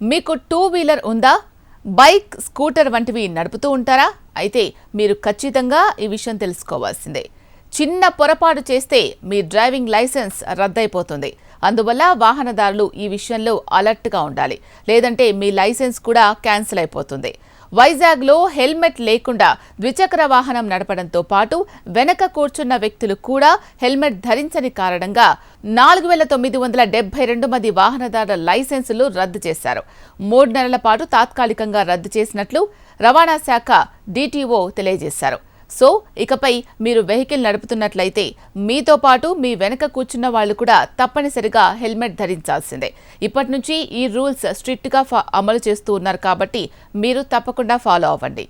మీకు two wheeler ఉందా? Bike scooter వంటివి నడుపుతూ ఉంటారా? అయితే మీరు ఖచ్చితంగా ఈ విషయం తెలుసుకోవాల్సిందే. చిన్న పొరపాటు చేస్తే మీ డ్రైవింగ్ లైసెన్స్ రద్దయిపోతుంది. అందువల్ల వాహనదారులు ఈ విషయంలో అలర్ట్గా ఉండాలి. లేదంటే మీ లైసెన్స్ కూడా క్యాన్సిల్ అయిపోతుంది. వైజాగ్లో హెల్మెట్ లేకుండా ద్విచక్ర వాహనం నడపడంతో పాటు వెనక కూర్చున్న వ్యక్తులు కూడా హెల్మెట్ ధరించని కారణంగా నాలుగు వేల తొమ్మిది వందల డెబ్బై రెండు మంది వాహనదారుల లైసెన్సులు రద్దు చేశారు. మూడు నెలల పాటు తాత్కాలికంగా రద్దు చేసినట్లు రవాణా శాఖ డీటీఓ తెలియజేశారు. సో ఇకపై మీరు వెహికల్ నడుపుతున్నట్లయితే మీతో పాటు మీ వెనక కూర్చున్న వాళ్ళు కూడా తప్పనిసరిగా హెల్మెట్ ధరించాల్సిందే. ఇప్పటి నుంచి ఈ రూల్స్ స్ట్రిక్ట్గా ఫా- అమలు చేస్తూ ఉన్నారు కాబట్టి మీరు తప్పకుండా ఫాలో అవ్వండి.